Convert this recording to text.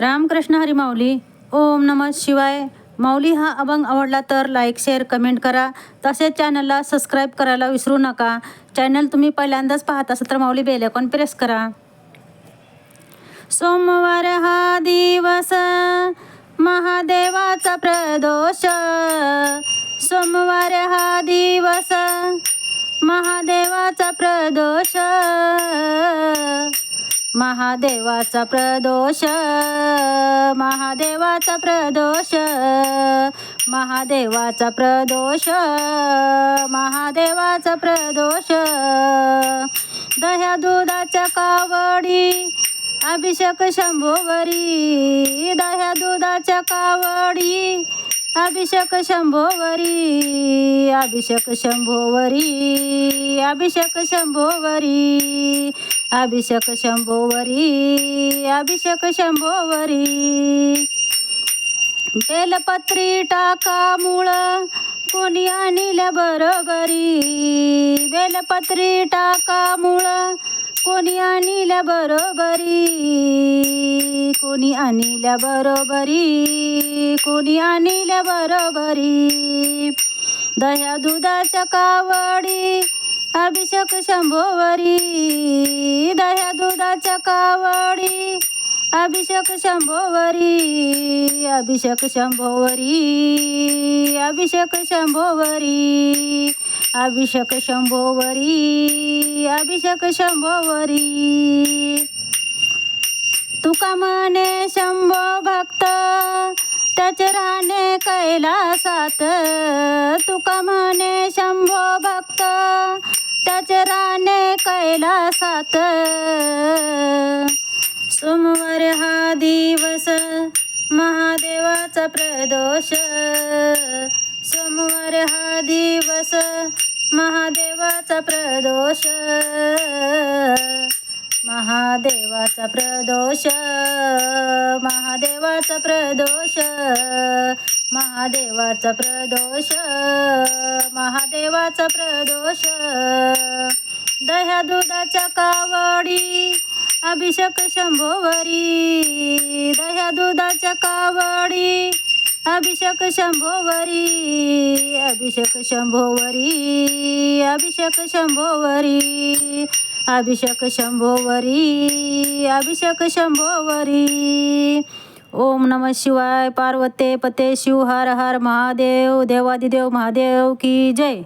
रामकृष्ण हरी माऊली ओम नम शिवाय. माऊली हा अभंग आवडला तर लाईक शेअर कमेंट करा. तसेच चॅनलला सबस्क्राईब करायला विसरू नका. चॅनल तुम्ही पहिल्यांदाच पाहत असाल तर माऊली बेल आयकॉन प्रेस करा. सोमवार हा दिवस महादेवाचा प्रदोष. सोमवार हा दिवस महादेवाचा प्रदोष. महादेवाचा प्रदोष महादेवाचा प्रदोष महादेवाचा प्रदोष महादेवाचा प्रदोष. दह्या दुधाच्या कावडी अभिषेक शंभोवरी. दह्या दुधाच्या कावडी अभिषेक शंभोवरी अभिषेक शंभोवरी अभिषेक शंभोवरी. अभिषेक शंभोवरी अभिषेक शंभोवरी. बेलपत्री टाका मुळ कोणी आणल्या बरोबरी. बेलपत्री टाका मुळ कोणी आणल्या बरोबरी. कोणी आणल्या बरोबरी कोणी आणल्या बरोबरी. दह्या दुधाच्या कावडी अभिषेक शंभोवरी दह्या दुधाच्या कावडी. अभिषेक शंभोवरी अभिषेक शंभोवरी अभिषेक शंभोवरी अभिषेक शंभोवरी अभिषेक शंभोवरी. तुका म्हणे शंभो भक्त त्याचे राहणे कैलासात. तुका म्हणे शंभो कैलासात सोमवार हा दिवस महादेवाचा प्रदोष. सोमवार हा दिवस महादेवाचा प्रदोष. महादेवाचा प्रदोष. महादेवाचा प्रदोष. महादेवाचा प्रदोष. महादेवाचा प्रदोष. दह्या दुधाच्या कावडी अभिषेक शंभोवरी. दह्या दुधाच्या कावडी अभिषेक शंभोवरी अभिषेक शंभोवरी अभिषेक शंभोवरी अभिषेक शंभोवरी अभिषेक शंभोवरी. ओम नम शिवाय पार्वते पते शिव हर हर महादेव देवादिदेव महादेव की जय.